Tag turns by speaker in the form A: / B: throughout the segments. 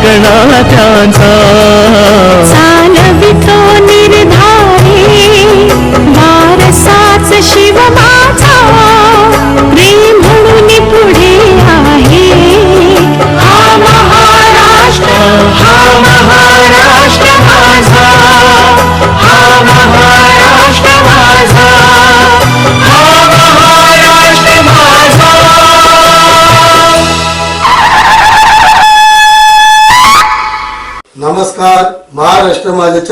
A: इतिहास कणा त्यांचा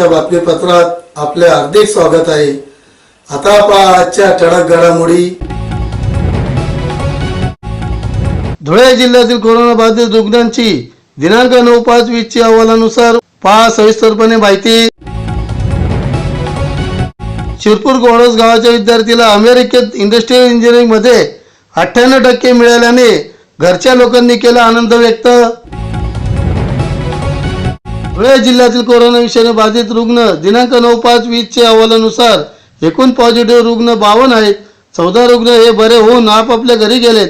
B: बातमीपत्रात आपले हार्दिक स्वागत आहे. आता पहा आजच्या ठळक घडामोडी. धुळे जिल्ह्यातील कोरोना बाधित रुग्णांची दिनांक नऊ पाच वीस ची अहवालानुसार पहा सविस्तरपणे माहिती. शिरपूर गोडस गावाच्या विद्यार्थीला अमेरिकेत इंडस्ट्रियल इंजिनिअरिंगमध्ये अठ्ठ्याण्णव टक्के मिळाल्याने घरच्या लोकांनी केला आनंद व्यक्त. धुळे जिल्ह्यातील कोरोना विषाणू बाधित रुग्ण दिनांक नऊ पाच वीसच्या अहवालानुसार एकूण पॉझिटिव्ह रुग्ण बावन्न आहेत. चौदा रुग्ण हे बरे होऊन आपापल्या घरी गेलेत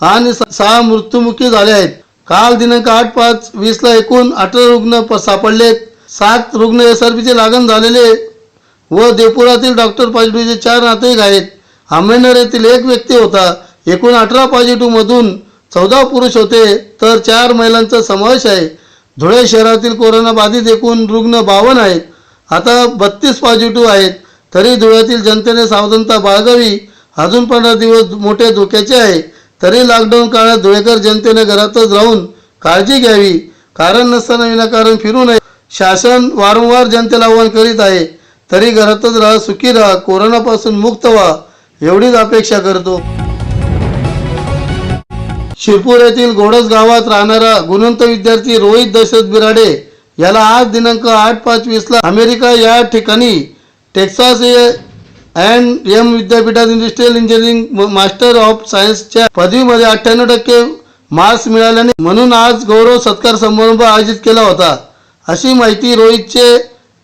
B: आणि सहा मृत्युमुखी झाले आहेत. काल दिनांक आठ पाच वीसला एकूण अठरा रुग्ण प- सापडलेत सात रुग्ण एस आर पीचे लागण झालेले व देवपुरातील डॉक्टर पॉझिटिव्हचे चार नातेवाईक आहेत. आंबेडकर येथील एक व्यक्ती होता. एकूण अठरा पॉझिटिव्हमधून चौदा पुरुष होते. तर चार महिलांचा समावेश आहे. धुळे शहरातील कोरोना बाधित एकूण रुग्ण बावन्न आहेत. आता बत्तीस पॉझिटिव्ह आहेत. तरी धुळ्यातील जनतेने सावधानता बाळगावी. अजून पंधरा दिवस मोठे धोक्याचे आहे. तरी लॉकडाऊन काळात धुळेकर जनतेने घरातच राहून काळजी घ्यावी. कारण नसताना विनाकारण फिरू नये शासन वारंवार जनतेला आवाहन करीत आहे. तरी घरातच राहा सुखी राहा कोरोनापासून मुक्त व्हा. एवढीच अपेक्षा करतो. शिरपूर येथील घोडस गावात राहणारा गुणवंत विद्यार्थी रोहित दशरथ बिराडे याला आज दिनांक आठ पाच वीसला अमेरिका या ठिकाणी टेक्सास अँड एम विद्यापीठात इंडस्ट्रियल इंजिनिअरिंग मास्टर ऑफ सायन्सच्या पदवीमध्ये अठ्ठ्याण्णव टक्के मार्क्स मिळाल्याने म्हणून आज गौरव सत्कार समारंभ आयोजित केला होता. अशी माहिती रोहितचे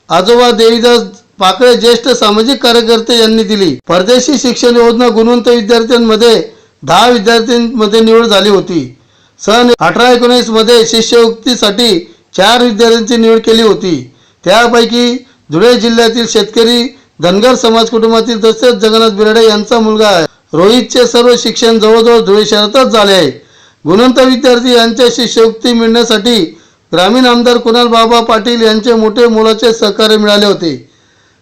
B: आजोबा देवीदास पाकळे ज्येष्ठ सामाजिक कार्यकर्ते यांनी दिली. परदेशी शिक्षण योजना गुणवंत विद्यार्थ्यांमध्ये दहा विद्यार्थ्यांमध्ये निवड झाली होती. सन अठरा एकोणीसमध्ये शिष्यवृत्तीसाठी चार विद्यार्थ्यांची निवड केली होती. त्यापैकी धुळे जिल्ह्यातील शेतकरी धनगर समाज कुटुंबातील तसेच जगन्नाथ बिराडे यांचा मुलगा आहे. रोहितचे सर्व शिक्षण जवळजवळ धुळे शहरातच झाले आहे. गुणवंत विद्यार्थी यांच्या शिष्यवृत्ती मिळण्यासाठी ग्रामीण आमदार कुणाल बाबा पाटील यांचे मोठे मोलाचे सहकार्य मिळाले होते.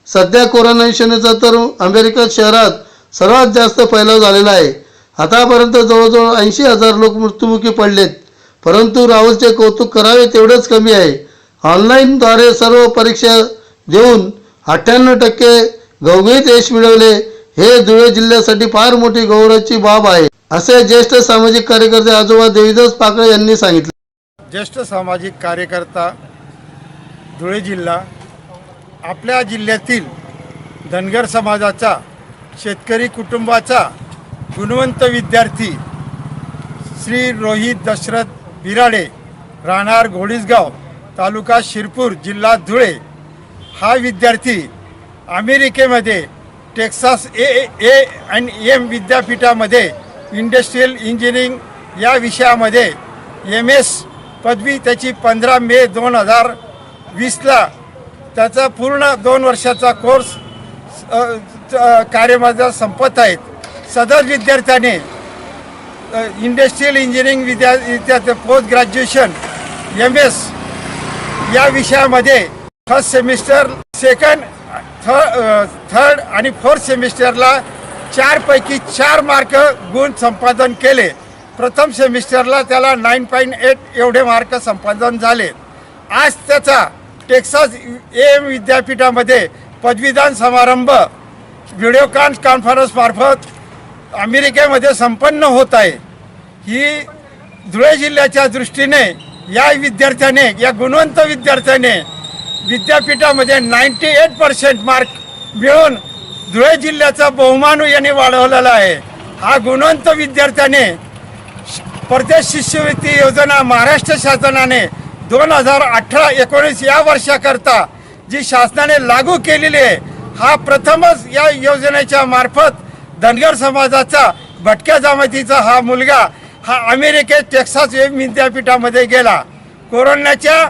B: सध्या कोरोना विषाणूचा तर अमेरिका शहरात सर्वात जास्त फैलाव झालेला आहे. आतापर्यंत जवळजवळ ऐंशी हजार लोक मृत्युमुखी पडलेत. परंतु राहुलचे कौतुक करावे तेवढेच कमी आहे. ऑनलाईनद्वारे सर्व परीक्षा देऊन अठ्ठ्याण्णव टक्के गवगीत यश मिळवले हे धुळे जिल्ह्यासाठी फार मोठी गौरवाची बाब आहे असे ज्येष्ठ सामाजिक कार्यकर्ते आजोबा देवीदास पाकळे यांनी सांगितले.
C: ज्येष्ठ सामाजिक कार्यकर्ता धुळे जिल्हा आपल्या जिल्ह्यातील धनगर समाजाचा शेतकरी कुटुंबाचा गुणवंत विद्यार्थी श्री रोहित दशरथ बिराडे राहणार घोडीसगाव तालुका शिरपूर जिल्हा धुळे. हा विद्यार्थी अमेरिकेमध्ये Texas A A and M विद्यापीठामध्ये इंडस्ट्रियल इंजिनिअरिंग या विषयामध्ये एम एस पदवी त्याची पंधरा मे दोन हजार वीसला. त्याचा पूर्ण दोन वर्षाचा कोर्स अ, च- संपत आहेत. सदर विद्यार्थ्याने इंडस्ट्रियल इंजिनिअरिंग विद्या विद्यार्थी पोस्ट ग्रॅज्युएशन एम एस या विषयामध्ये first semester second third third आणि फोर्थ सेमिस्टरला चारपैकी चार मार्क गुण संपादन केले. प्रथम सेमिस्टरला त्याला नाईन पॉईंट एट एवढे मार्क संपादन झाले. आज त्याचा टेक्सास ए एम विद्यापीठामध्ये पदवीदान समारंभ व्हिडिओ कॉन कॉन्फरन्स मार्फत अमेरिकेमध्ये संपन्न होत आहे. ही धुळे जिल्ह्याच्या दृष्टीने या विद्यार्थ्याने या गुणवंत विद्यार्थ्याने विद्यापीठामध्ये नाईन्टी एट पर्सेंट मार्क मिळून धुळे जिल्ह्याचा बहुमान याने वाढवलेला आहे. हा गुणवंत विद्यार्थ्याने परदेश शिष्यवृत्ती योजना महाराष्ट्र शासनाने दोन हजार अठरा एकोणीस या वर्षाकरता जी शासनाने लागू केलेली आहे हा प्रथमच या योजनेच्या मार्फत धनगर समाजाचा भटक्या जमातीचा हा मुलगा हा अमेरिकेत टेक्सास विद्यापीठामध्ये गेला. कोरोनाच्या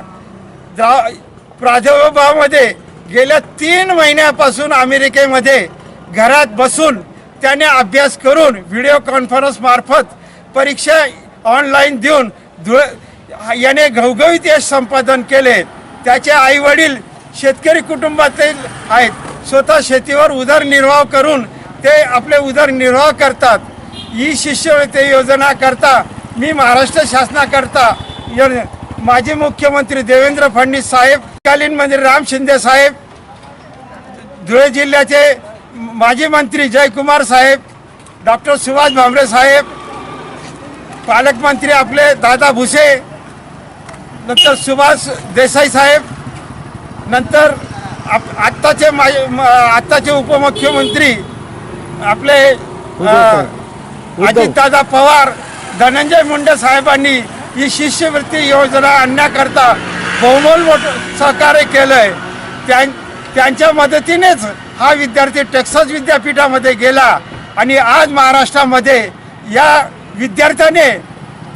C: द्रा- प्रादुर्भावामध्ये गेल्या तीन महिन्यापासून अमेरिकेमध्ये घरात बसून त्याने अभ्यास करून व्हिडिओ कॉन्फरन्स मार्फत परीक्षा ऑनलाईन देऊन धुळ याने घवघवीत यश संपादन केले. त्याचे आईवडील शेतकरी कुटुंबातील आहेत. स्वतः शेतीवर उदरनिर्वाह करून ते आपले उदरनिर्वाह करतात. ही शिष्यवृत्ती योजना करता मी महाराष्ट्र शासनाकरता य- माजी मुख्यमंत्री देवेंद्र फडणवीस साहेब कालीन मंत्री राम शिंदे साहेब धुळे जिल्ह्याचे माजी मंत्री जयकुमार साहेब डॉक्टर सुभाष भामरे साहेब पालकमंत्री आपले दादा भुसे नंतर सुभाष देसाई साहेब नंतर आप आत्ताचे मा आत्ताचे उपमुख्यमंत्री आपले अजितदादा पवार धनंजय मुंडे साहेबांनी ही शिष्यवृत्ती योजना आणण्याकरता बहुमोल मोठं सहकार्य केलं आहे त्यां त्यांच्या मदतीनेच हा विद्यार्थी टेक्सास विद्यापीठामध्ये गेला आणि आज महाराष्ट्रामध्ये या विद्यार्थ्याने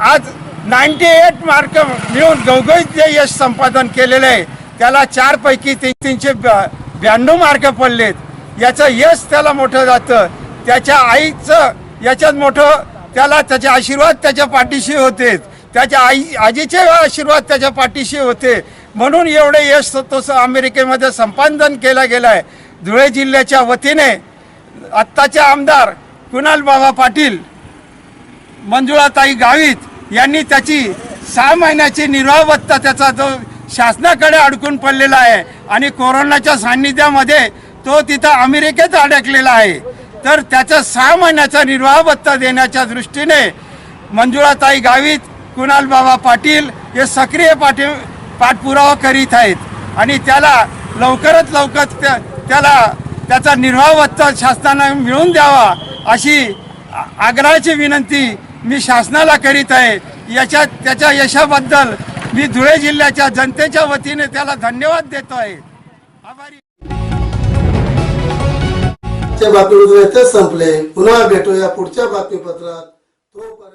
C: आज नाईन्टी एट मार्क मिळून गवगवीत जे यश संपादन केलेलं आहे त्याला चारपैकी तीन तीनशे ब्या- ब्याण्णव मार्क पडलेत. याचं यश त्याला मोठं जातं. त्याच्या आईचं याच्यात मोठं त्याला त्याचे आशीर्वाद त्याच्या पाठीशी होते. त्याच्या आई आजीचे आशीर्वाद त्याच्या पाठीशी होते. म्हणून एवढे यश तो अमेरिकेमध्ये संपादन केला गेला आहे धुळे जिल्ह्याच्या वतीने आत्ताचे आमदार कुणाल बाबा पाटील मंजुळाताई गावित यांनी त्याची सहा महिन्याची निर्वावत्ता त्याचा जो शासनाकडे अडकून पडलेला आहे आणि कोरोनाच्या सान्निध्यामध्ये तो तिथं अमेरिकेत अडकलेला आहे. तर त्याचा सहा महिन्याचा निर्वाह भत्ता देण्याच्या दृष्टीने मंजुळाताई गावित कुणाल बाबा पाटील हे सक्रिय पाठी पाठपुरावा करीत आहेत. आणि त्याला लवकरात लवकर त्या- त्याला त्याचा निर्वाह भत्ता शासनानं मिळवून द्यावा अशी आग्रहाची विनंती मी शासनाला करीत आहे. याच्या त्याच्या यशाबद्दल मी धुळे जिल्ह्याच्या जनतेच्या वतीने त्याला धन्यवाद देतो आहे. आभारी
B: आजच्या बातमीपत्र इथेच संपले. पुन्हा भेटूया पुढच्या बातमीपत्रात. तोपर्यंत